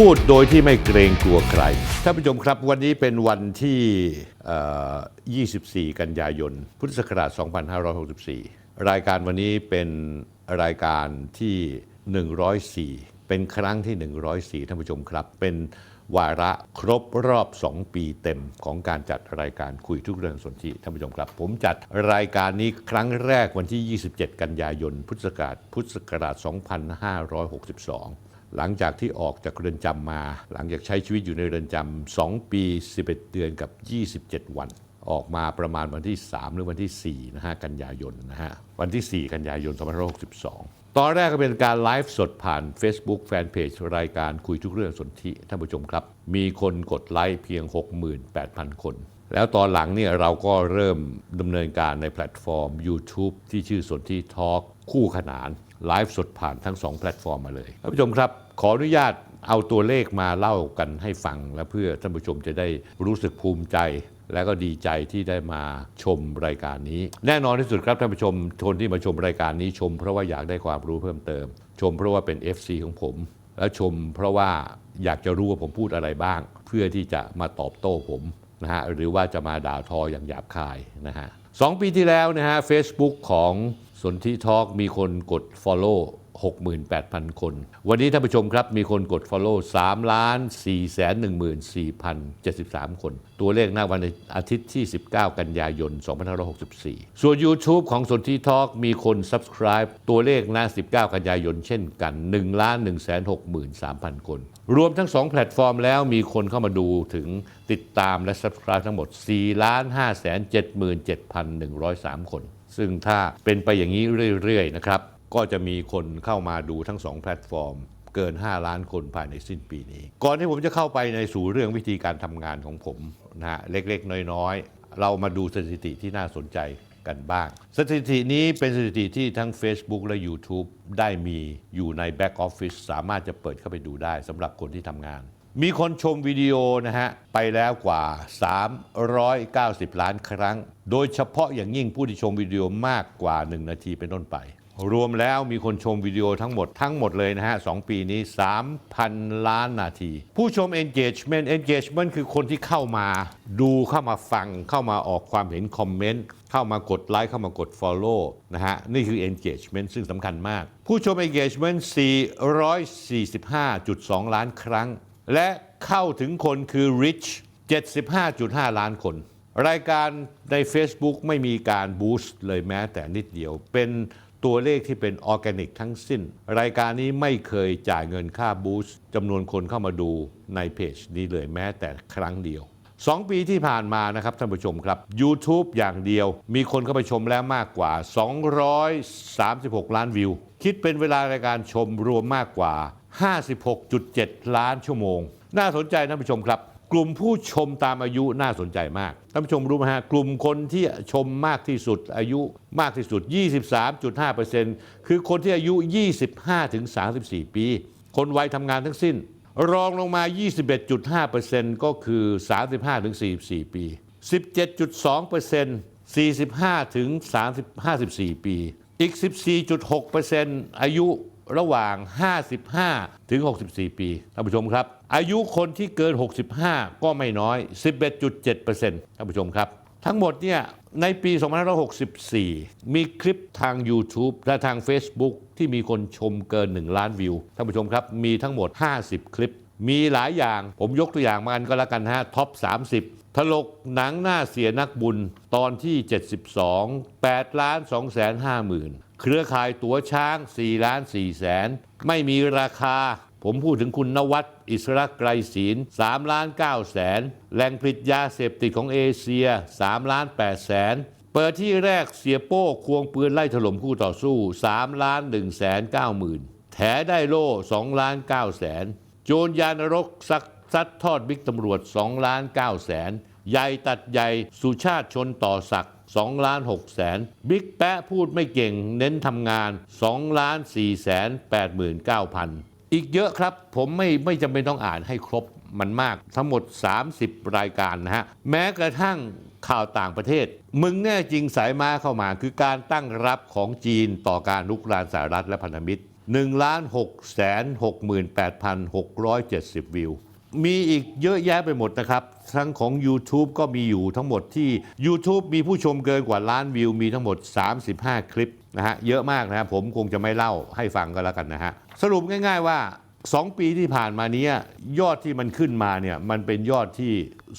พูดโดยที่ไม่เกรงกลัวใคร ท่านผู้ชมครับวันนี้เป็นวันที่ 24 กันยายน พุทธศักราช 2564 รายการวันนี้เป็นรายการที่ 104 เป็นครั้งที่ 104 ท่านผู้ชมครับ เป็นวาระครบรอบ 2 ปีเต็มของการจัดรายการคุยทุกเรื่องสนธิท่านผู้ชมครับ ผมจัดรายการนี้ครั้งแรกวันที่ 27 กันยายน พุทธศักราชพุทธศักราช 2562 หลังจากที่ออกจากเรือนจำมา หลังจากใช้ชีวิตอยู่ในเรือนจำ2ปี 11 เดือนกับ 27 วัน ออกมาประมาณวันที่ 3 หรือวันที่4นะฮะกันยายนนะฮะวันที่ 4 กันยายน2562ตอนแรกก็เป็นการไลฟ์สดผ่าน Facebook Fanpage รายการคุยทุกเรื่องสนธิท่านผู้ชมครับ มีคนกดไลค์เพียง 68,000 คน แล้วตอนหลังเนี่ยเราก็เริ่มดำเนินการในแพลตฟอร์ม YouTube ที่ชื่อสนธิทอล์กคู่ขนานไลฟ์สดผ่านทั้ง 2 แพลตฟอร์มมาเลยท่านผู้ชมครับ ขออนุญาตเอาตัวเลขมาเล่ากันให้ฟัง และเพื่อท่านผู้ชมจะได้รู้สึกภูมิใจ และก็ดีใจที่ได้มาชมรายการนี้ แน่นอนที่สุดครับท่านผู้ชมคนที่มาชมรายการนี้ชม เพราะว่าอยากได้ความรู้เพิ่มเติม ชมเพราะว่าเป็น FC ของผม และชมเพราะว่าอยากจะรู้ว่าผมพูดอะไรบ้าง เพื่อที่จะมาตอบโต้ผมนะฮะหรือว่าจะมาด่าทออย่างหยาบคายนะฮะสองปีที่แล้วนะฮะ Facebook ของสนธิทอล์กมีคนกด Follow 68,000 คน วันนี้ท่านผู้ชมครับมีคนกด Follow 3ล้าน4 1 4 073 คน ตัวเลขหน้าวันอาทิตย์ที่ 19 กันยายน 2564 ส่วน YouTube ของสนธิทอกมีคน Subscribe ตัวเลขหน้า 19 กันยายน เช่นกัน1ล้าน1 6 3 0 0 0 คน รวมทั้ง 2 แพลตฟอร์มแล้วมีคนเข้ามาดูถึงติดตามและ Subscribe ทั้งหมด4ล้าน5 7 7,103 คน ซึ่งถ้าเป็นไปอย่างนี้เรื่อยๆนะครับ ก็จะมีคนเข้ามาดูทั้ง2แพลตฟอร์ม เกิน 5 ล้านคนภายในสิ้นปีนี้ ก่อนที่ผมจะเข้าไปในสู่เรื่องวิธีการทำงานของผมนะฮะเล็กๆ น้อยๆ เรามาดูสถิติที่น่าสนใจกันบ้าง สถิตินี้เป็นสถิติที่ทั้ง Facebook และ YouTube ได้มีอยู่ใน Back Office สามารถจะเปิดเข้าไปดูได้สำหรับคนที่ทำงาน มีคนชมวิดีโอนะฮะ ไปแล้วกว่า 390 ล้านครั้ง โดยเฉพาะอย่างยิ่งผู้ที่ชมวิดีโอมากกว่า 1 นาทีเป็นต้นไป รวมแล้วมีคนชมวิดีโอทั้งหมดทั้งหมดเลยนะฮะ 2 ปีนี้ 3,000 ล้านนาที ผู้ชม engagement engagement คือคนที่เข้ามาดูเข้ามาฟังเข้ามาออกความเห็นคอมเมนต์เข้ามากดไลค์เข้ามากด Follow นะฮะ นี่คือ engagement ซึ่งสำคัญมาก ผู้ชม engagement 445.2 ล้านครั้ง และเข้าถึงคนคือ reach 75.5 ล้านคน รายการใน Facebook ไม่มีการบูสต์เลยแม้แต่นิดเดียวเป็น ตัวเลขที่เป็นออร์แกนิกทั้งสิ้น รายการนี้ไม่เคยจ่ายเงินค่าบูสต์จำนวนคนเข้ามาดูในเพจนี้เลยแม้แต่ครั้งเดียว 2 ปีที่ผ่านมานะครับท่านผู้ชมครับ YouTube อย่างเดียว มีคนเข้าไปชมแล้วมากกว่า 236 ล้านวิว คิดเป็นเวลารายการชมรวมมากกว่า 56.7 ล้านชั่วโมง น่าสนใจท่านผู้ชมครับ กลุ่มผู้ชมตามอายุน่าสนใจมาก ท่านผู้ชมรู้ไหมฮะ กลุ่มคนที่ชมมากที่สุดอายุมากที่สุด 23.5%คือคนที่อายุ 25-34 ปี คนวัยทำงานทั้งสิ้น รองลงมา 21.5%ก็คือ 35-44 ปี 17.2% 45 ถึง 30 54 ปี อีก 14.6%อายุระหว่าง 55 ถึง 64 ปี ท่านผู้ชมครับ อายุคนที่เกิน 65 ก็ไม่น้อย 11.7%ท่านผู้ชมครับ ทั้งหมดเนี่ยในปี 2564 มีคลิปทาง YouTube และทาง Facebook ที่มีคนชมเกิน 1 ล้านวิว ท่านผู้ชมครับ มีทั้งหมด 50 คลิป มีหลายอย่าง ผมยกตัวอย่างมากันก็แล้วกันฮะ ท็อป 30 ถลกหนังหน้าเสียนักบุญตอนที่ 72 8ล้าน2แสน5หมื่นเครือข่ายตั๋วช้าง 4 ล้าน4แสน ไม่มีราคา ผมพูดถึงคุณนวัด อิสระไกรศีล3ล้าน9แสนแหล่งผลิตยาเสพติดของเอเชีย3ล้าน8แสนเปิดที่แรกเสียโป้ควงปืนไล่ถล่มคู่ต่อสู้3ล้าน1แสน9หมื่นแถได้โล่2ล้าน9แสนโจรยานรกซักซัดทอดบิ๊กตำรวจ2ล้าน9แสนใหญ่ตัดใหญ่สุชาติชนต่อศักดิ์2ล้าน6แสนบิ๊กแปะพูดไม่เก่งเน้นทำงาน2ล้าน4แสน8หมื่น9พัน อีกเยอะครับ ผมไม่ไม่จำเป็นต้องอ่านให้ครบมันมากทั้งหมด 30 รายการนะฮะ แม้กระทั่งข่าวต่างประเทศ มึงแน่จริงสายมาเข้ามา คือการตั้งรับของจีนต่อการลุกรานสหรัฐและพันธมิตร1ล้าน6แสน68,670 วิว มีอีกเยอะแยะไปหมดนะครับ ทั้งของ YouTube ก็มีอยู่ทั้งหมดที่ YouTube มีผู้ชมเกินกว่าล้านวิว มีทั้งหมด 35 คลิป นะฮะเยอะมากนะผมคงจะไม่เล่าให้ฟังก็แล้วกันนะฮะสรุปง่าย ๆว่า 2 ปีที่ผ่านมานี้ยยอดที่มันขึ้นมาเนี่ยมันเป็นยอดที่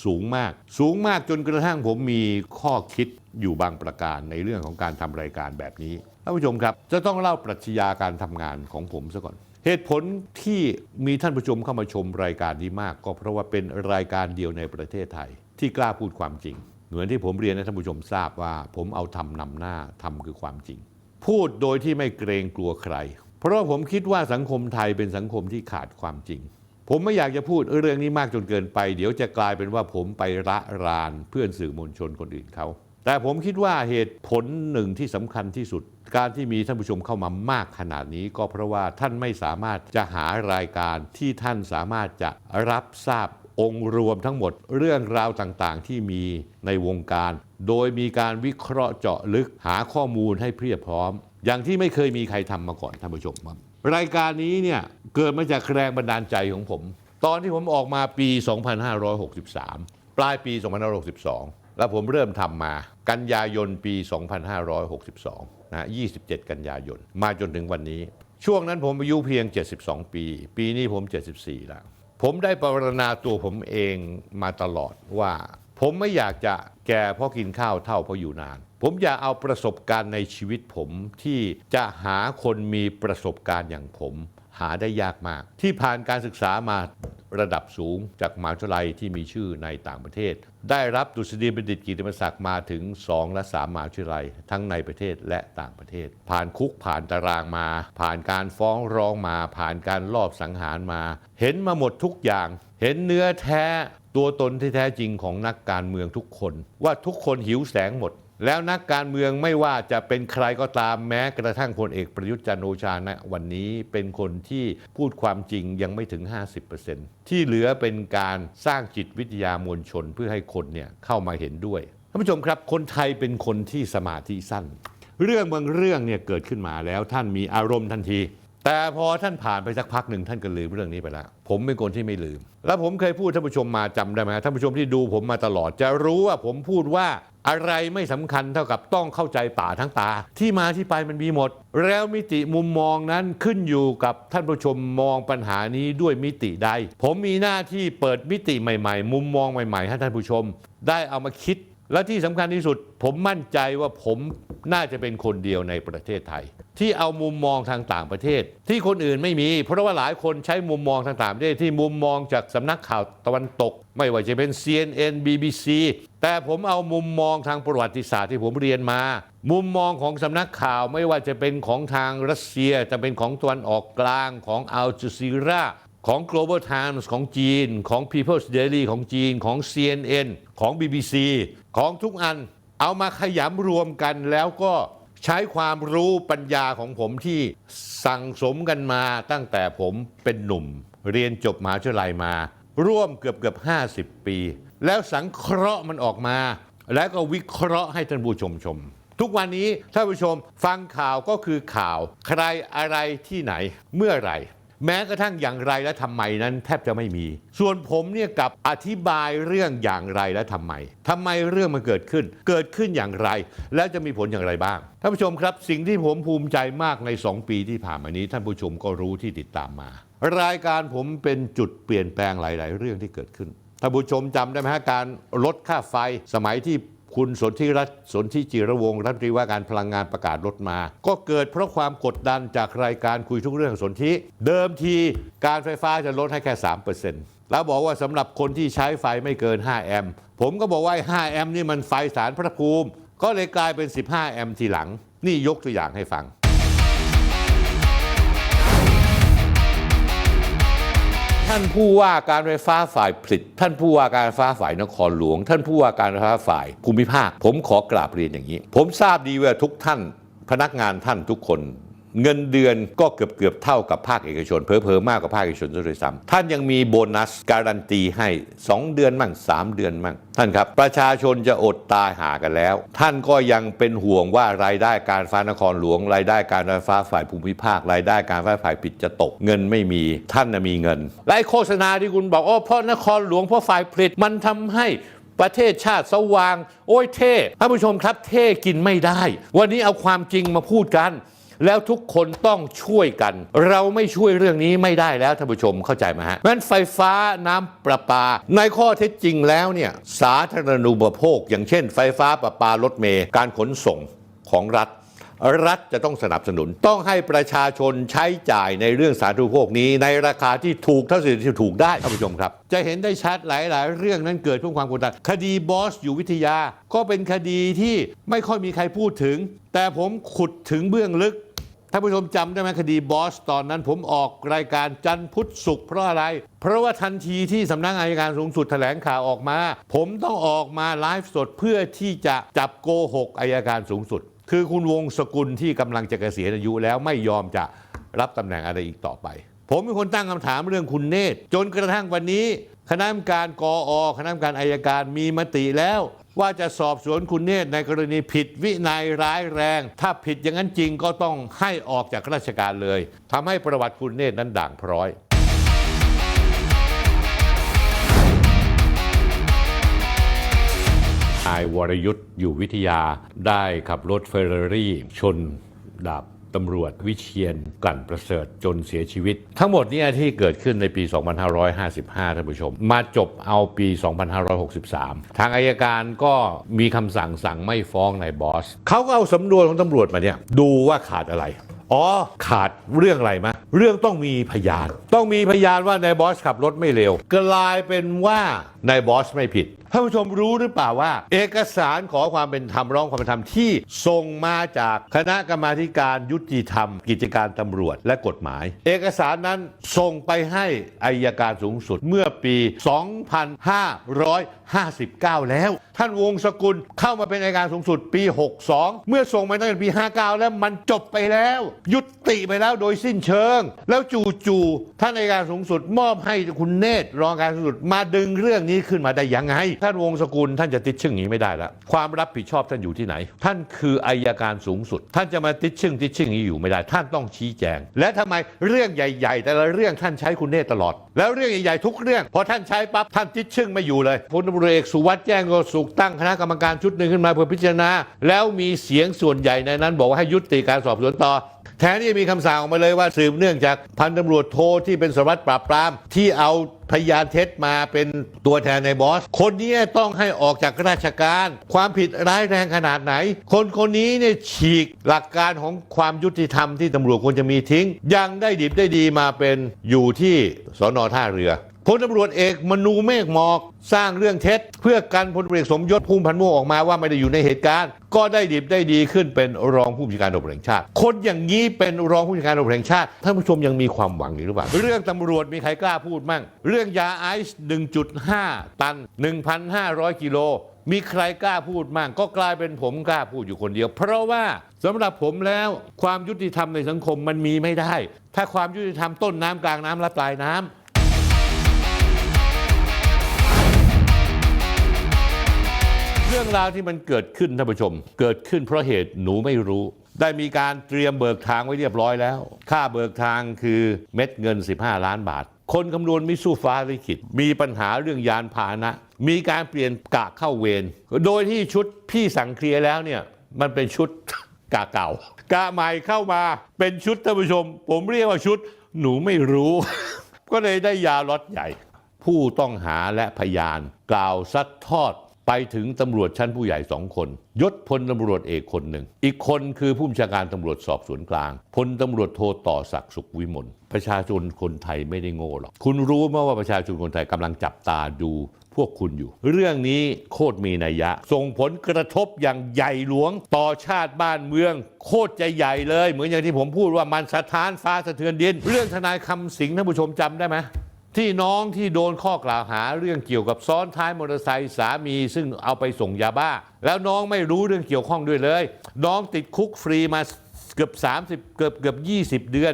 สูงมาก สูงมากจนกระทั่งผมมีข้อคิดอยู่บางประการในเรื่องของการทำรายการแบบนี้ท่านผู้ชมครับ จะต้องเล่าปรัชญาการทำงานของผมซะก่อนเหตุผลที่มีท่านผู้ชมเข้ามาชมรายการนี้มาก ก็เพราะว่าเป็นรายการเดียวในประเทศไทย ที่กล้าพูดความจริง เหมือนที่ผมเรียนให้ท่านผู้ชมทราบว่า ผมเอาทำนำหน้าทำคือความจริง พูดโดยที่ไม่เกรงกลัวใคร เพราะว่าผมคิดว่าสังคมไทยเป็นสังคมที่ขาดความจริง ผมไม่อยากจะพูดเรื่องนี้มากจนเกินไป เดี๋ยวจะกลายเป็นว่าผมไประรานเพื่อนสื่อมวลชนคนอื่นเขาแต่ผมคิดว่าเหตุผลหนึ่งที่สำคัญที่สุด การที่มีท่านผู้ชมเข้ามามากขนาดนี้ ก็เพราะว่าท่านไม่สามารถจะหารายการที่ท่านสามารถจะรับทราบองค์รวมทั้งหมดเรื่องราวต่างๆ ที่มีในวงการ โดยมีการวิเคราะห์เจาะลึกหาข้อมูลให้เพียบพร้อม อย่างที่ไม่เคยมีใครทำมาก่อนท่านผู้ชมครับรายการนี้เนี่ยเกิดมาจากแรงบันดาลใจของผม ตอนที่ผมออกมาปี 2563 ปลายปี 2562 แล้วผมเริ่มทำมากันยายนปี 2562 นะ 27 กันยายน มาจนถึงวันนี้ ช่วงนั้นผมอายุเพียง 72 ปี ปีนี้ผม 74 แล้ว ผมได้ปรณาตัวผมเองมาตลอดว่า ผมไม่อยากจะแก่เพราะกินข้าวเท่าเพราะอยู่นาน ผมอยากเอาประสบการณ์ในชีวิตผมที่จะหาคนมีประสบการณ์อย่างผมหาได้ยากมาก ที่ผ่านการศึกษามาระดับสูงจากมหาวิทยาลัยที่มีชื่อในต่างประเทศ ได้รับดุษฎีบัณฑิตกิตติมศักดิ์มาถึง 2 และ3มหาวิทยาลัย ทั้งในประเทศและต่างประเทศ ผ่านคุกผ่านตารางมา ผ่านการฟ้องร้องมา ผ่านการลอบสังหารมา เห็นมาหมดทุกอย่าง เห็นเนื้อแท้ ตัวตนที่แท้จริงของนักการเมืองทุกคน ว่าทุกคนหิวแสงหมด แล้วนักการเมืองไม่ว่าจะเป็นใครก็ตามแม้กระทั่งพลเอกประยุทธ์จันโอชาณวันนี้เป็นคนที่พูดความจริงยังไม่ถึง 50%ที่เหลือเป็นการสร้างจิตวิทยามวลชนเพื่อให้คนเนี่ยเข้ามาเห็นด้วยท่านผู้ชมครับคนไทยเป็นคนที่สมาธิสั้น เรื่องบางเรื่องเนี่ยเกิดขึ้นมาแล้วท่านมีอารมณ์ทันที แต่พอท่านผ่านไปสักพักหนึ่งท่านก็ลืมเรื่องนี้ไปแล้ว ผมเป็นคนที่ไม่ลืม แล้วผมเคยพูดท่านผู้ชมมาจำได้ไหมท่านผู้ชมที่ดูผมมาตลอด จะรู้ว่าผมพูดว่าอะไรไม่สำคัญเท่ากับต้องเข้าใจป่าทั้งตา ที่มาที่ไปมันมีหมด แล้วมิติมุมมองนั้นขึ้นอยู่กับท่านผู้ชมมองปัญหานี้ด้วยมิติใด ผมมีหน้าที่เปิดมิติใหม่ ๆ มุมมองใหม่ ๆ ให้ท่านผู้ชม ได้เอามาคิด และที่สำคัญที่สุดผมมั่นใจว่าผมน่าจะเป็นคนเดียวในประเทศไทย ที่เอามุมมองทางต่างประเทศ ที่คนอื่นไม่มี เพราะว่าหลายคนใช้มุมมองทางต่างประเทศที่มุมมองจากสำนักข่าวตะวันตก ไม่ว่าจะเป็น CNN BBC แต่ผมเอามุมมองทางประวัติศาสตร์ที่ผมเรียนมา มุมมองของสำนักข่าวไม่ว่าจะเป็นของทางรัสเซียจะเป็นของตะวันออกกลางของอัลจซีรา ของ Global Times ของจีน ของ People's Daily ของจีน ของ CNN ของ BBC ของทุกอัน เอามาขยำรวมกันแล้วก็ใช้ความรู้ปัญญาของผมที่สั่งสมกันมาตั้งแต่ผมเป็นหนุ่ม เรียนจบมหาวิทยาลัยมา ร่วมเกือบเกือบ 50 ปี แล้วสังเคราะห์มันออกมา แล้วก็วิเคราะห์ให้ท่านผู้ชมชมทุกวันนี้ท่านผู้ชมฟังข่าวก็คือข่าว ใครอะไรที่ไหนเมื่อไหร่ แม้กระทั่งอย่างไรและทำไมนั้นแทบจะไม่มี ส่วนผมเนี่ยกับอธิบายเรื่องอย่างไรและทำไมทำไมเรื่องมันเกิดขึ้น เกิดขึ้นอย่างไร แล้วจะมีผลอย่างไรบ้าง ท่านผู้ชมครับ สิ่งที่ผมภูมิใจมากใน 2 ปีที่ผ่านมานี้ ท่านผู้ชมก็รู้ที่ติดตามมา รายการผมเป็นจุดเปลี่ยนแปลงหลาย ๆ เรื่องที่เกิดขึ้นท่านผู้ชมจำได้ไหมฮะการลดค่าไฟสมัยที่ คุณสนธิรัตน์สนธิจิระวงรัฐมนตรีว่าการพลังงานประกาศลดมา ก็เกิดเพราะความกดดันจากรายการคุยทุกเรื่องสนธิเดิมทีการไฟฟ้าจะลดให้แค่ 3%แล้วบอกว่าสำหรับคนที่ใช้ไฟไม่เกิน 5 แอมป์ผมก็บอกว่า 5 แอมป์นี่มันไฟสารพระภูมิ ก็เลยกลายเป็น 15 แอมป์ทีหลัง นี่ยกตัวอย่างให้ฟัง ท่านผู้ว่าการไฟฟ้าฝ่ายผลิต ท่านผู้ว่าการไฟฟ้าฝ่ายนครหลวง ท่านผู้ว่าการไฟฟ้าฝ่ายภูมิภาค ผมขอกราบเรียนอย่างนี้ ผมทราบดีว่าทุกท่านพนักงานท่านทุกคน เงินเดือนก็เกือบเกือบเท่ากับภาคเอกชน เพอเพอมากกว่าภาคเอกชนซะด้วยซ้ำท่านยังมีโบนัสการันตีให้ 2 เดือนมั่ง 3 เดือนมั่ง ท่านครับ ประชาชนจะอดตายหากันแล้ว ท่านก็ยังเป็นห่วงว่ารายได้การฟ้านครหลวง รายได้การไฟฟ้าฝ่ายภูมิภาค รายได้การไฟฟ้าฝ่ายปิดจะตกเงินไม่มีท่านมีเงินและโฆษณาที่คุณบอกอ๋อเพราะนครหลวงเพราะฝ่ายผลิตมันทำให้ประเทศชาติสว่าง โอ้ยเท่ท่านผู้ชมครับ เท่กินไม่ได้ วันนี้เอาความจริงมาพูดกัน แล้วทุกคนต้องช่วยกัน เราไม่ช่วยเรื่องนี้ไม่ได้แล้วท่านผู้ชมเข้าใจไหมฮะงั้นไฟฟ้าน้ำประปา ในข้อเท็จจริงแล้วเนี่ยสาธารณูปโภค อย่างเช่น ไฟฟ้าประปารถเมล์การขนส่งของรัฐรัฐจะต้องสนับสนุน ต้องให้ประชาชนใช้จ่ายในเรื่องสาธารณูปโภคนี้ ในราคาที่ถูกเท่าที่จะถูกได้ท่านผู้ชมครับ จะเห็นได้ชัดหลาย ๆ เรื่องนั้นเกิดเพื่อความกดดันคดีบอสอยู่วิทยา ก็เป็นคดีที่ไม่ค่อยมีใครพูดถึง แต่ผมขุดถึงเบื้องลึก ท่านผู้ชมจำได้ไหมคดีบอสตอนนั้นผมออกรายการจันพุทธศุกร์เพราะอะไร เพราะว่าทันทีที่สำนักงานอัยการสูงสุดแถลงข่าวออกมา ผมต้องออกมาไลฟ์สดเพื่อที่จะจับโกหกอายการสูงสุด คือคุณวงศกุลที่กำลังจะเกษียณอายุแล้วไม่ยอมจะรับตำแหน่งอะไรอีกต่อไป ผมเป็นคนตั้งคำถามเรื่องคุณเนตรจนกระทั่งวันนี้ คณะกรรมการกออคณะกรรมการอายการมีมติแล้ว ว่าจะสอบสวนคุณเนตรในกรณีผิดวินัยร้ายแรง ถ้าผิดอย่างนั้นจริงก็ต้องให้ออกจากราชการเลยทำให้ประวัติคุณเนตรนั้นด่างพร้อยนายวรยุทธ์อยู่วิทยาได้ขับรถเฟอร์รารี่ชนดาบ ตำรวจวิเชียนกลั่นประเสริฐจนเสียชีวิต ทั้งหมดเนี่ยที่เกิดขึ้นในปี 2555 ท่านผู้ชม มาจบเอาปี 2563 ทางอายการก็มีคำสั่งสั่งไม่ฟ้องนายบอสเขาก็เอาสำนวนของตำรวจมาเนี่ยดูว่าขาดอะไรอ๋อขาดเรื่องอะไรมะ เรื่องต้องมีพยาน ต้องมีพยานว่านายบอสขับรถไม่เร็วกลายเป็นว่านายบอสไม่ผิด ท่านผู้ชมรู้หรือเปล่าว่า เอกสารขอความเป็นธรรมร้องความเป็นธรรมที่ส่งมาจากคณะกรรมาธิการยุติธรรม กิจการตำรวจและกฎหมาย เอกสารนั้นส่งไปให้อายการสูงสุดเมื่อปี 2559 แล้ว ท่านวงศกุลเข้ามาเป็นอายการสูงสุดปี 62 เมื่อส่งมาตั้งแต่ปี 59 แล้วมันจบไปแล้ว ยุติไปแล้วโดยสิ้นเชิง แล้วจู่ๆท่านอายการสูงสุดมอบให้คุณเนตรรองอัยการสูงสุดมาดึงเรื่องนี้ขึ้นมาได้ยังไงท่านวงศกุลท่านจะติดชึ่งอย่างนี้ไม่ได้แล้วความรับผิดชอบท่านอยู่ที่ไหน ท่านคืออายการสูงสุด ท่านจะมาติดชึ่งติดชึ่งอย่างนี้อยู่ไม่ได้ ท่านต้องชี้แจง และทำไมเรื่องใหญ่ๆ แต่ละเรื่องท่านใช้คุณเนตตลอด แล้วเรื่องใหญ่ๆทุกเรื่องพอท่านใช้ปั๊บท่านติดชึ่งไม่อยู่เลยพลตำรวจเอกสุวัสด์แจ้งก็สุขตั้งคณะกรรมการชุดหนึ่งขึ้นมาเพื่อพิจารณา แล้วมีเสียงส่วนใหญ่ในนั้น บอกว่าให้ยุติการสอบสวนต่อ แทนที่จะมีคำสั่งออกมาเลยว่าสืบเนื่องจากพันตำรวจโทที่เป็นสารวัตรปราบปรามที่เอาพยานเท็จมาเป็นตัวแทนในบอส คนนี้ต้องให้ออกจากราชการ ความผิดร้ายแรงขนาดไหน คนคนนี้เนี่ยฉีกหลักการของความยุติธรรมที่ตำรวจควรจะมีทิ้ง ยังได้ดิบได้ดีมาเป็นอยู่ที่สอนอท่าเรือ พลตำรวจเอกมนูเมฆหมอก สร้างเรื่องเท็จ เพื่อกันพลตรวจเอกสมยศภูมิพันธ์ม่วงออกมาว่าไม่ได้อยู่ในเหตุการณ์ ก็ได้ดิบได้ดีขึ้นเป็นรองผู้บัญชาการตำรวจแห่งชาติ คนอย่างนี้เป็นรองผู้บัญชาการตำรวจแห่งชาติท่านผู้ชมยังมีความหวังอยู่หรือเปล่าเรื่องตำรวจมีใครกล้าพูดมั่ง เรื่องยาไอซ์1.5 ตัน 1,500 กิโลมีใครกล้าพูดมั่งก็กลายเป็นผมกล้าพูดอยู่คนเดียว เพราะว่าสำหรับผมแล้วความยุติธรรมในสังคมมันมีไม่ได้ ถ้าความยุติธรรมต้นน้ำกลางน้ำและปลายน้ำ รื่องราวที่มันเกิดขึ้นท่านผู้ชม เกิดขึ้นเพราะเหตุหนูไม่รู้ ได้มีการเตรียมเบิกทางไว้เรียบร้อยแล้ว ค่าเบิกทางคือเม็ดเงิน 15 ล้านบาท คนคำนวณมิสู้ฟ้าลิขิต มีปัญหาเรื่องยานพาหนะ มีการเปลี่ยนกะเข้าเวร โดยที่ชุดพี่สั่งเคลียร์แล้วเนี่ยมันเป็นชุดกะเก่า กะใหม่เข้ามาเป็นชุดท่านผู้ชม ผมเรียกว่าชุดหนูไม่รู้ ก็เลยได้ยาล็อตใหญ่ ผู้ต้องหาและพยาน กล่าวซัดทอด ไปถึงตำรวจชั้นผู้ใหญ่สองคนยศพลตำรวจเอกคนหนึ่ง อีกคนคือผู้บัญชาการตำรวจสอบสวนกลางพลตำรวจโทต่อศักดิ์สุขวิมลประชาชนคนไทยไม่ได้โง่หรอกคุณรู้ไหมว่าประชาชนคนไทยกำลังจับตาดูพวกคุณอยู่ เรื่องนี้โคตรมีนัยยะ ส่งผลกระทบอย่างใหญ่หลวง ต่อชาติบ้านเมือง โคตรจะใหญ่เลย เหมือนอย่างที่ผมพูดว่ามันสะท้านฟ้าสะเทือนดิน เรื่องทนายคำสิงห์ท่านผู้ชมจำได้ไหม ที่น้องที่โดนข้อกล่าวหาเรื่องเกี่ยวกับซ้อนท้ายมอเตอร์ไซค์สามีซึ่งเอาไปส่งยาบ้า แล้วน้องไม่รู้เรื่องเกี่ยวข้องด้วยเลย น้องติดคุกฟรีมาเกือบ 30 เกือบเกือบ20 เดือน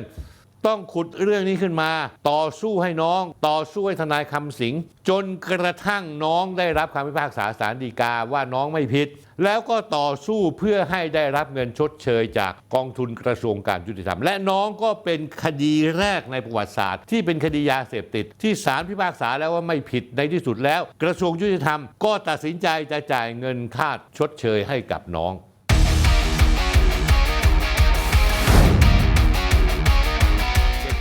ต้องขุดเรื่องนี้ขึ้นมา ต่อสู้ให้น้อง ต่อสู้ให้ทนายคำสิง จนกระทั่งน้องได้รับคำพิพากษาศาลฎีกาว่าน้องไม่ผิด แล้วก็ต่อสู้เพื่อให้ได้รับเงินชดเชยจากกองทุนกระทรวงการยุติธรรม และน้องก็เป็นคดีแรกในประวัติศาสตร์ ที่เป็นคดียาเสพติด ที่ศาลพิพากษาแล้วว่าไม่ผิดในที่สุดแล้ว กระทรวงยุติธรรม ก็ตัดสินใจจะจ่ายเงินค่าชดเชยให้กับน้อง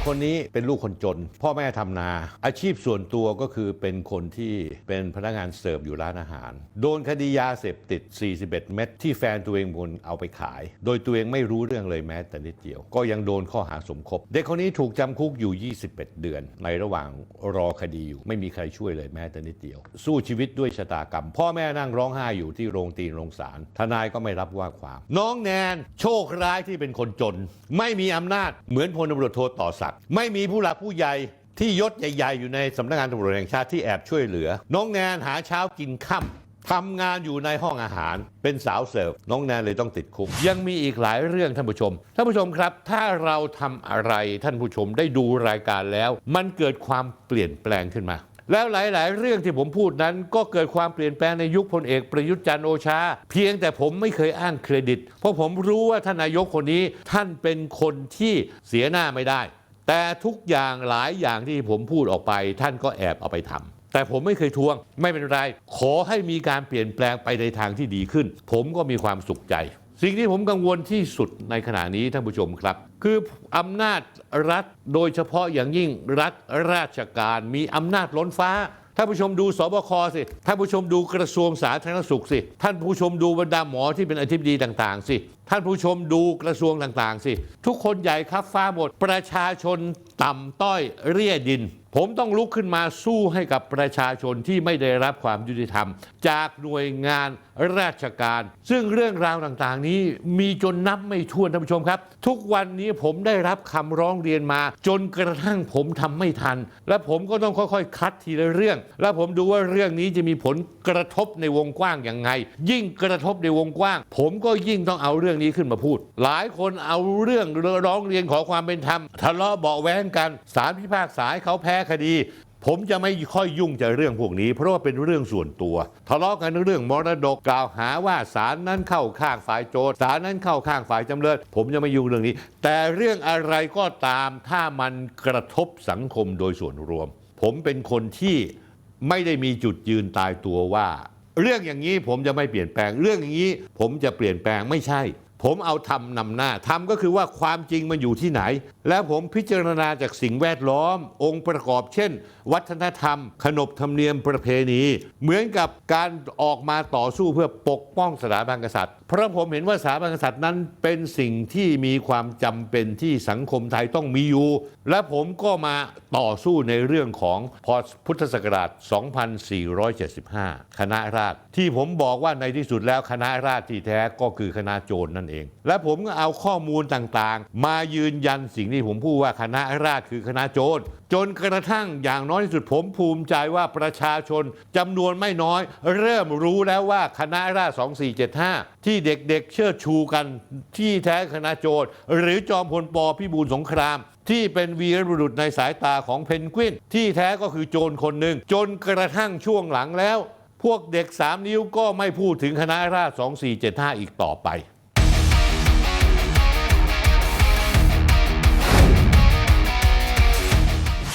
คนนี้เป็นลูกคนจน พ่อแม่ทำนา อาชีพส่วนตัวก็คือเป็นคนที่เป็นพนักงานเสิร์ฟอยู่ร้านอาหาร โดนคดียาเสพติด 41 เม็ดที่แฟนตัวเองบนเอาไปขาย โดยตัวเองไม่รู้เรื่องเลยแม้แต่นิดเดียว ก็ยังโดนข้อหาสมคบ เด็กคนนี้ถูกจำคุกอยู่ 21 เดือน ในระหว่างรอคดีอยู่ ไม่มีใครช่วยเลยแม้แต่นิดเดียว สู้ชีวิตด้วยชะตากรรม พ่อแม่นั่งร้องไห้อยู่ที่โรงตีนโรงศาลทนายก็ไม่รับว่าความ น้องแนนโชคร้ายที่เป็นคนจน ไม่มีอำนาจเหมือนพลตำรวจโทต่อศักดิ์ไม่มีผู้หลักผู้ใหญ่ที่ยศใหญ่ ๆ อยู่ในสำนักงานตำรวจแห่งชาติที่แอบช่วยเหลือ น้องแนนหาเช้ากินค่ำทำงานอยู่ในห้องอาหาร เป็นสาวเสิร์ฟน้องแนนเลยต้องติดคุก ยังมีอีกหลายเรื่องท่านผู้ชมท่านผู้ชมครับ ถ้าเราทำอะไรท่านผู้ชมได้ดูรายการแล้ว มันเกิดความเปลี่ยนแปลงขึ้นมาแล้วหลาย ๆ เรื่องที่ผมพูดนั้นก็เกิดความเปลี่ยนแปลงในยุคพลเอกประยุทธ์จันทร์โอชา เพียงแต่ผมไม่เคยอ้างเครดิต เพราะผมรู้ว่าท่านนายกคนนี้ท่านเป็นคนที่เสียหน้าไม่ได้ แต่ทุกอย่างหลายอย่างที่ผมพูดออกไป ท่านก็แอบเอาไปทำแต่ผมไม่เคยทวง ไม่เป็นไร ขอให้มีการเปลี่ยนแปลงไปในทางที่ดีขึ้น ผมก็มีความสุขใจ สิ่งที่ผมกังวลที่สุดในขณะนี้ท่านผู้ชมครับ คืออำนาจรัฐโดยเฉพาะอย่างยิ่งรัฐราชการมีอำนาจล้นฟ้าท่านผู้ชมดูสบคสิ ท่านผู้ชมดูกระทรวงสาธารณสุขสิ ท่านผู้ชมดูบรรดาหมอที่เป็นอธิบดีต่าง ๆ สิ ท่านผู้ชมดูกระทรวงต่างๆสิ ทุกคนใหญ่ครับฟ้าหมด ประชาชนต่ำต้อยเรียดิน ผมต้องลุกขึ้นมาสู้ให้กับประชาชนที่ไม่ได้รับความยุติธรรม จากหน่วยงานราชการ ซึ่งเรื่องราวต่างๆ นี้มีจนนับไม่ถ้วนท่านผู้ชมครับ ทุกวันนี้ผมได้รับคำร้องเรียนมา จนกระทั่งผมทำไม่ทัน และผมก็ต้องค่อยๆ คัดทีละเรื่อง และผมดูว่าเรื่องนี้จะมีผลกระทบในวงกว้างอย่างไง ยิ่งกระทบในวงกว้าง ผมก็ยิ่งต้องเอาเรื่องนี้ขึ้นมาพูด หลายคนเอาเรื่องร้องเรียนขอความเป็นธรรมทะเลาะเบาแว้งกันศาลพิพากษาให้เขาแพ้คดี ผมจะไม่ค่อยยุ่งจะเรื่องพวกนี้ เพราะว่าเป็นเรื่องส่วนตัว ทะเลาะกันเรื่องมรดกกล่าวหาว่าศาลนั้นเข้าข้างฝ่ายโจทศาลนั้นเข้าข้างฝ่ายจำเลยผมจะไม่ยุ่งเรื่องนี้ แต่เรื่องอะไรก็ตามถ้ามันกระทบสังคมโดยส่วนรวม ผมเป็นคนที่ไม่ได้มีจุดยืนตายตัวว่า เรื่องอย่างนี้ผมจะไม่เปลี่ยนแปลง เรื่องอย่างนี้ผมจะเปลี่ยนแปลงไม่ใช่ ผมเอาทำนำหน้าทำก็คือว่าความจริงมันอยู่ที่ไหน แล้วผมพิจารณาจากสิ่งแวดล้อมองค์ประกอบเช่น วัฒนธรรม ขนบธรรมเนียมประเพณี เหมือนกับการออกมาต่อสู้เพื่อปกป้องสถาบันกษัตริย์ เพราะผมเห็นว่าสถาบันกษัตริย์นั้นเป็นสิ่งที่มีความจำเป็นที่สังคมไทยต้องมีอยู่ และผมก็มาต่อสู้ในเรื่องของพพุทธศักราช 2475 คณะราษฎรที่ผมบอกว่าในที่สุดแล้วคณะราษฎรที่แท้ก็คือคณะโจรนั่นเอง และผมก็เอาข้อมูลต่างๆ มายืนยันสิ่งที่ผมพูดว่าคณะราษฎรคือคณะโจร จนกระทั่งอย่างน้อยที่สุดผมภูมิใจว่าประชาชนจำนวนไม่น้อย เริ่มรู้แล้วว่าคณะราษฎร2475 ที่เด็กๆเชิดชูกันที่แท้คณะโจรหรือจอมพลปพิบูลสงคราม ที่เป็นวีรบุรุษในสายตาของเพนกวิน ที่แท้ก็คือโจรคนหนึ่ง จนกระทั่งช่วงหลังแล้ว พวกเด็ก3นิ้วก็ไม่พูดถึงคณะราษฎร2475 อีกต่อไป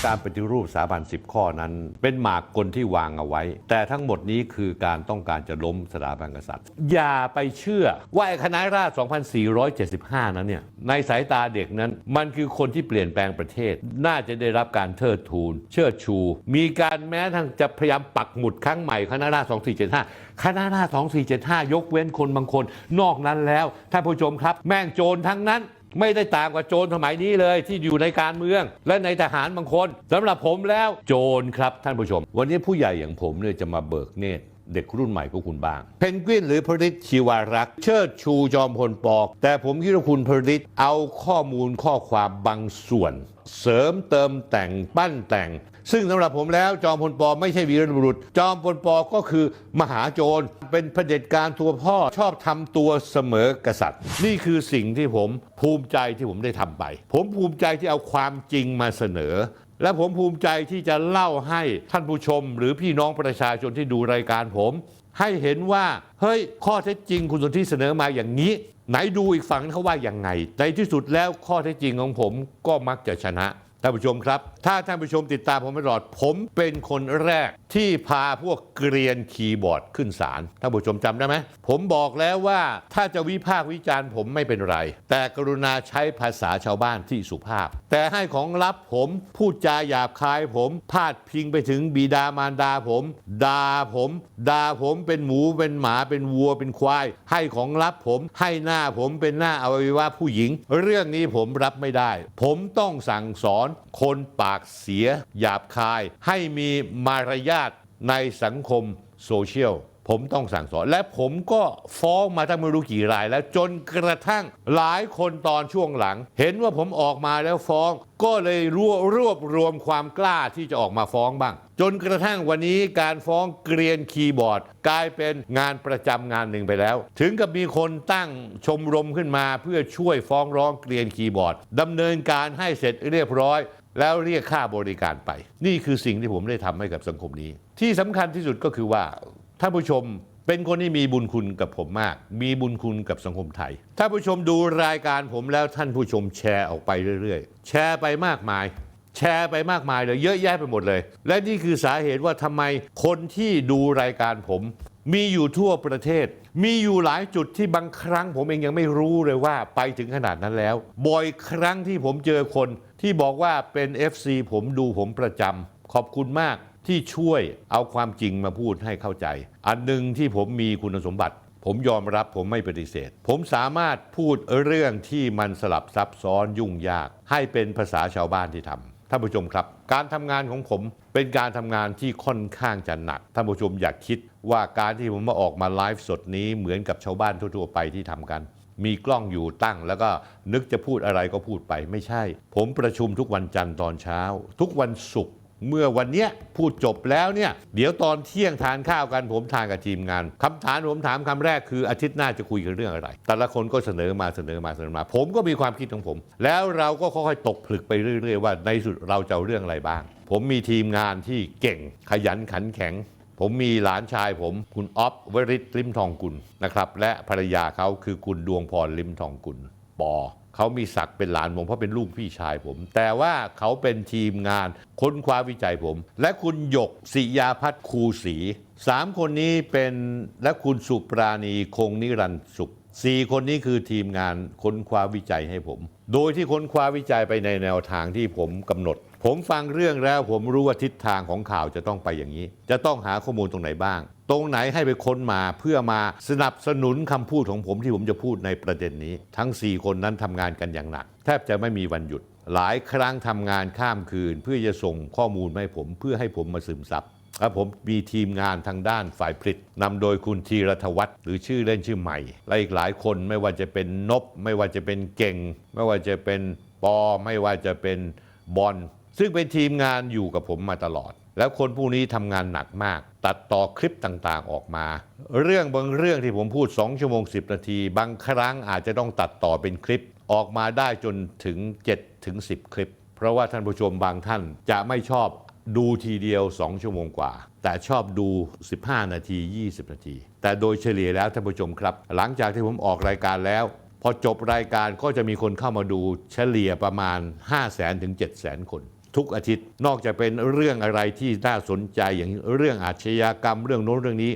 การปฏิรูปสถาบัน10 ข้อนั้น เป็นหมากกลที่วางเอาไว้ แต่ทั้งหมดนี้คือการต้องการจะล้มสถาบันกษัตริย์ อย่าไปเชื่อว่าคณะราษฎร2475 นั้นเนี่ยในสายตาเด็กนั้น มันคือคนที่เปลี่ยนแปลงประเทศ น่าจะได้รับการเทิดทูน เชิดชู มีการแม้ทั้งจะพยายามปักหมุดครั้งใหม่คณะราษฎร2475 คณะราษฎร2475 ยกเว้นคนบางคน นอกนั้นแล้วท่านผู้ชมครับ แม่งโจรทั้งนั้น ไม่ได้ต่างกว่าโจรสมัยนี้เลยที่อยู่ในการเมือง และในทหารบางคนสำหรับผมแล้วโจรครับท่านผู้ชม วันนี้ผู้ใหญ่อย่างผมเนี่ยจะมาเบิกเนตรเด็กรุ่นใหม่พวกคุณบ้าง เพนกวินหรือพริตชีวารักษ์เชิดชูจอมพลปอก แต่ผมคิดว่าคุณพริตเอาข้อมูลข้อความบางส่วน เสริมเติมแต่งปั้นแต่ง ซึ่งสำหรับผมแล้วจอมพลปอไม่ใช่วีรบุรุษ จอมพลปอก็คือมหาโจร เป็นเผด็จการตัวพ่อชอบทำตัวเสมอกษัตริย์ นี่คือสิ่งที่ผมภูมิใจที่ผมได้ทำไป ผมภูมิใจที่เอาความจริงมาเสนอ และผมภูมิใจที่จะเล่าให้ท่านผู้ชม หรือพี่น้องประชาชนที่ดูรายการผม ให้เห็นว่าเฮ้ยข้อเท็จจริงคุณสนธิเสนอมาอย่างนี้ไหนดูอีกฝั่งเขาว่าอย่างไง ในที่สุดแล้วข้อเท็จจริงของผมก็มักจะชนะ ท่านผู้ชมครับ ถ้าท่านผู้ชมติดตามผมตลอด ผมเป็นคนแรกที่พาพวกเกรียนคีย์บอร์ดขึ้นศาลท่านผู้ชมจำได้ไหมผมบอกแล้วว่าถ้าจะวิพากษ์วิจารณ์ผมไม่เป็นไร แต่กรุณาใช้ภาษาชาวบ้านที่สุภาพ แต่ให้ของลับผมพูดจาหยาบคายผม พาดพิงไปถึงบิดามารดาผมด่าผมด่าผมเป็นหมูเป็นหมาเป็นวัวเป็นควาย ให้ของลับผม ให้หน้าผมเป็นหน้าอวัยวะผู้หญิง เรื่องนี้ผมรับไม่ได้ ผมต้องสั่งสอนคนปากเสียหยาบคาย ให้มีมารยาทในสังคมโซเชียลผมต้องสั่งสอน และผมก็ฟ้องมาตั้งไม่รู้กี่รายแล้วจนกระทั่งหลายคนตอนช่วงหลัง เห็นว่าผมออกมาแล้วฟ้อง ก็เลยรวบรวบรวมความกล้าที่จะออกมาฟ้องบ้าง จนกระทั่งวันนี้การฟ้องเกรียนคีย์บอร์ด กลายเป็นงานประจำงานหนึ่งไปแล้ว ถึงกับมีคนตั้งชมรมขึ้นมา เพื่อช่วยฟ้องร้องเกรียนคีย์บอร์ดดำเนินการให้เสร็จเรียบร้อย แล้วเรียกค่าบริการไป นี่คือสิ่งที่ผมได้ทำให้กับสังคมนี้ ที่สำคัญที่สุดก็คือว่าท่านผู้ชมเป็นคนที่มีบุญคุณกับผมมาก มีบุญคุณกับสังคมไทยท่านผู้ชมดูรายการผมแล้วท่านผู้ชมแชร์ออกไปเรื่อย ๆ แชร์ไปมากมาย แชร์ไปมากมายเลยเยอะแยะไปหมดเลย และนี่คือสาเหตุว่าทำไมคนที่ดูรายการผม มีอยู่ทั่วประเทศ มีอยู่หลายจุดที่บางครั้งผมเองยังไม่รู้เลยว่าไปถึงขนาดนั้นแล้ว บ่อยครั้งที่ผมเจอคนที่บอกว่าเป็น FC ผมดูผมประจำขอบคุณมากที่ช่วยเอาความจริงมาพูดให้เข้าใจ อันหนึ่งที่ผมมีคุณสมบัติ ผมยอมรับผมไม่ปฏิเสธ ผมสามารถพูดเรื่องที่มันสลับซับซ้อนยุ่งยาก ให้เป็นภาษาชาวบ้านที่ทำ ท่านผู้ชมครับ การทำงานของผมเป็นการทำงานที่ค่อนข้างจะหนักท่านผู้ชมอยากคิดว่าการที่ผมมาออกมาไลฟ์สดนี้เหมือนกับชาวบ้านทั่วๆไปที่ทำกัน มีกล้องอยู่ตั้ง แล้วก็นึกจะพูดอะไรก็พูดไปไม่ใช่ ผมประชุมทุกวันจันทร์ตอนเช้า ทุกวันศุกร์ เมื่อวันเนี้ยพูดจบแล้วเนี่ยเดี๋ยวตอนเที่ยงทานข้าวกันผมทานกับทีมงานคำถามผมถามคำแรกคืออาทิตย์หน้าจะคุยกันเรื่องอะไร แต่ละคนก็เสนอมาเสนอมาเสนอมา ผมก็มีความคิดของผม แล้วเราก็ค่อยๆตกผลึกไปเรื่อย ๆ ว่าในสุดเราจะเอาเรื่องอะไรบ้าง ผมมีทีมงานที่เก่งขยันขันแข็งผมมีหลานชายผมคุณอ๊อฟวริศลิมทองกุลนะครับและภรรยาเขาคือคุณดวงพรลิมทองกุลปอ เขามีศักดิ์เป็นหลานผมเพราะเป็นลูกพี่ชายผม แต่ว่าเขาเป็นทีมงานค้นคว้าวิจัยผม และคุณหยกศิยาพัฒน์คูศรีสามคนนี้เป็นและคุณสุปราณีคงนิรันดร์สุขสี่คนนี้คือทีมงานค้นคว้าวิจัยให้ผม โดยที่ค้นคว้าวิจัยไปในแนวทางที่ผมกำหนด ผมฟังเรื่องแล้วผมรู้ว่าทิศทางของข่าวจะต้องไปอย่างนี้ จะต้องหาข้อมูลตรงไหนบ้าง ตรงไหนให้ไปค้นมาเพื่อมาสนับสนุนคำพูดของผมที่ผมจะพูดในประเด็นนี้ ทั้ง 4 คนนั้นทำงานกันอย่างหนัก แทบจะไม่มีวันหยุด หลายครั้งทำงานข้ามคืน เพื่อจะส่งข้อมูลมาให้ผมเพื่อให้ผมมาซึมซับและผมมีทีมงานทางด้านฝ่ายผลิตนำโดยคุณธีรธวัฒน์หรือชื่อเล่นชื่อใหม่ และอีกหลายคนไม่ว่าจะเป็นนบ ไม่ว่าจะเป็นเก่ง ไม่ว่าจะเป็นปอ ไม่ว่าจะเป็นบอลซึ่งเป็นทีมงานอยู่กับผมมาตลอด แล้วคนผู้นี้ทำงานหนักมาก ตัดต่อคลิปต่างๆออกมา เรื่องบางเรื่องที่ผมพูด 2 ชั่วโมง 10 นาที บางครั้งอาจจะต้องตัดต่อเป็นคลิปออกมาได้จนถึง7ถึง10 คลิป เพราะว่าท่านผู้ชมบางท่านจะไม่ชอบดูทีเดียว 2 ชั่วโมงกว่า แต่ชอบดู 15 นาที 20 นาที แต่โดยเฉลี่ยแล้วท่านผู้ชมครับ หลังจากที่ผมออกรายการแล้ว พอจบรายการก็จะมีคนเข้ามาดูเฉลี่ยประมาณ 5 0 0 0 0 0 ถึง 7 0 0 0 0คน ทุกอาทิตย์ นอกจากเป็นเรื่องอะไรที่น่าสนใจอย่างเรื่องอาชญากรรมเรื่องโน้นเรื่องนี้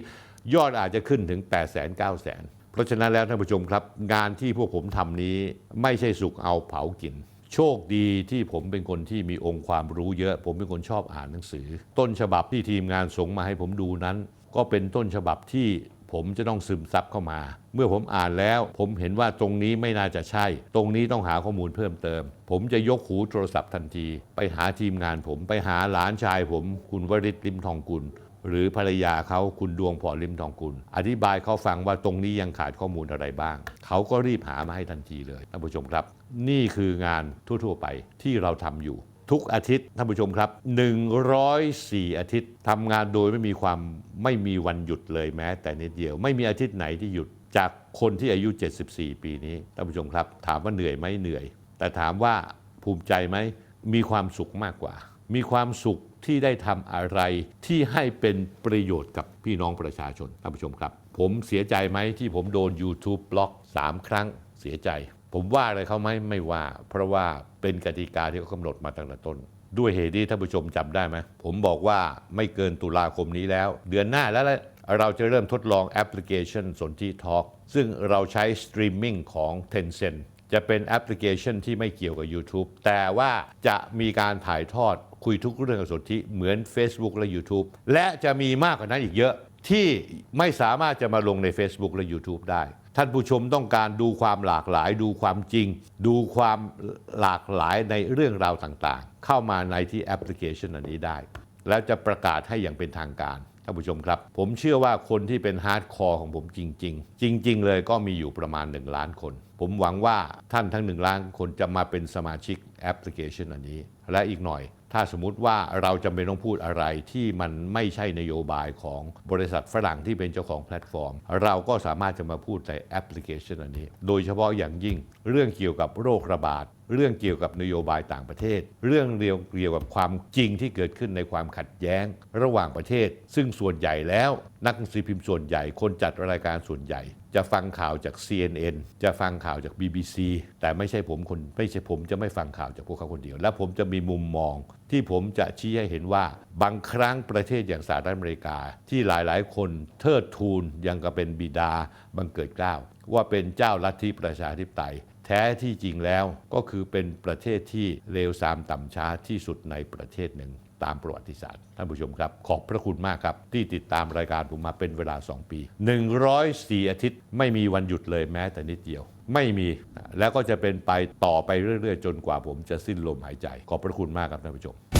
ยอดอาจจะขึ้นถึง 8 0 0 0 0 9 0 0 0 0 เพราะฉะนั้นแล้วท่านผู้ชมครับ งานที่พวกผมทำนี้ไม่ใช่สุกเอาเผากิน โชคดีที่ผมเป็นคนที่มีองค์ความรู้เยอะ ผมเป็นคนชอบอ่านหนังสือ ต้นฉบับที่ทีมงานส่งมาให้ผมดูนั้น ก็เป็นต้นฉบับที่ ผมจะต้องซึมซับเข้ามา เมื่อผมอ่านแล้ว ผมเห็นว่าตรงนี้ไม่น่าจะใช่ ตรงนี้ต้องหาข้อมูลเพิ่มเติม ผมจะยกหูโทรศัพท์ทันที ไปหาทีมงานผมไปหาหลานชายผม คุณวริศลิมทองกุลหรือภรรยาเขาคุณดวงพรลิมทองกุล อธิบายเขาฟังว่าตรงนี้ยังขาดข้อมูลอะไรบ้าง เขาก็รีบหามาให้ทันทีเลยท่านผู้ชมครับ นี่คืองานทั่ว ๆ ไปที่เราทำอยู่ ทุกอาทิตย์ท่านผู้ชมครับ 104 อาทิตย์ทำงานโดยไม่มีความไม่มีวันหยุดเลยแม้ แต่นิดเดียวไม่มีอาทิตย์ไหนที่หยุดจากคนที่อายุ 74 ปีนี้ท่านผู้ชมครับ ถามว่าเหนื่อยไหมเหนื่อย แต่ถามว่าภูมิใจไหมมีความสุขมากกว่า มีความสุขที่ได้ทำอะไรที่ให้เป็นประโยชน์กับพี่น้องประชาชนท่านผู้ชมครับ ผมเสียใจไหมที่ผมโดน YouTube บล็อก 3 ครั้งเสียใจ ผมว่าอะไรเขาไหมไม่ว่า เพราะว่าเป็นกติกาที่เขากำหนดมาตั้งแต่ต้น ด้วยเหตุที่ท่านผู้ชมจำได้ไหมผมบอกว่าไม่เกินตุลาคมนี้แล้ว เดือนหน้าแล้วเราจะเริ่มทดลองแอปพลิเคชันสนที่ทอ l k ซึ่งเราใช้สตรีมมิ่งของ Tencent จะเป็นแอปพลิเคชันที่ไม่เกี่ยวกับ YouTube แต่ว่าจะมีการถ่ายทอดคุยทุกเรื่องกับสนธิเหมือน Facebook และ YouTube และจะมีมากกว่านั้นอีกเยอะที่ไม่สามารถจะมาลงใน Facebook และ YouTube ได้ ท่านผู้ชมต้องการดูความหลากหลาย ดูความจริง ดูความหลากหลายในเรื่องราวต่างๆ เข้ามาในที่แอปพลิเคชันอันนี้ได้ แล้วจะประกาศให้อย่างเป็นทางการท่านผู้ชมครับ ผมเชื่อว่าคนที่เป็นฮาร์ดคอร์ของผมจริง ๆ จริง ๆ เลยก็มีอยู่ประมาณ 1 ล้านคน ผมหวังว่าท่านทั้ง 1 ล้านคนจะมาเป็นสมาชิกแอปพลิเคชันอันนี้ และอีกหน่อย ถ้าสมมุติว่าเราจำเป็นต้องพูดอะไรที่มันไม่ใช่นโยบายของบริษัทฝรั่งที่เป็นเจ้าของแพลตฟอร์ม เราก็สามารถจะมาพูดในแอปพลิเคชันอันนี้ โดยเฉพาะอย่างยิ่งเรื่องเกี่ยวกับโรคระบาด เรื่องเกี่ยวกับนโยบายต่างประเทศ เรื่องเกี่ยวกับความจริงที่เกิดขึ้นในความขัดแย้งระหว่างประเทศ ซึ่งส่วนใหญ่แล้ว นักสือพิมพ์ส่วนใหญ่คนจัดรายการส่วนใหญ่ จะฟังข่าวจาก CNN จะฟังข่าวจาก BBC แต่ไม่ใช่ผมคนไม่ใช่ผมจะไม่ฟังข่าวจากพวกเขาคนเดียว และผมจะมีมุมมอง ที่ผมจะชี้ให้เห็นว่า บางครั้งประเทศอย่างสหรัฐอเมริกา ที่หลายๆ คนเทิดทูนยังกับเป็นบิดาบังเกิดเกล้าว่าเป็นเจ้าลัทธิประชาธิปไตย แท้ที่จริงแล้วก็คือเป็นประเทศที่เลวทรามต่ำช้าที่สุดในประเทศหนึ่ง ตามประวัติศาสตร์ท่านผู้ชมครับ ขอบพระคุณมากครับ ที่ติดตามรายการผมมาเป็นเวลา 2 ปี 104 อาทิตย์ ไม่มีวันหยุดเลยแม้แต่นิดเดียว ไม่มีแล้วก็จะเป็นไปต่อไปเรื่อย ๆ จนกว่าผมจะสิ้นลมหายใจ ขอบพระคุณมากครับท่านผู้ชม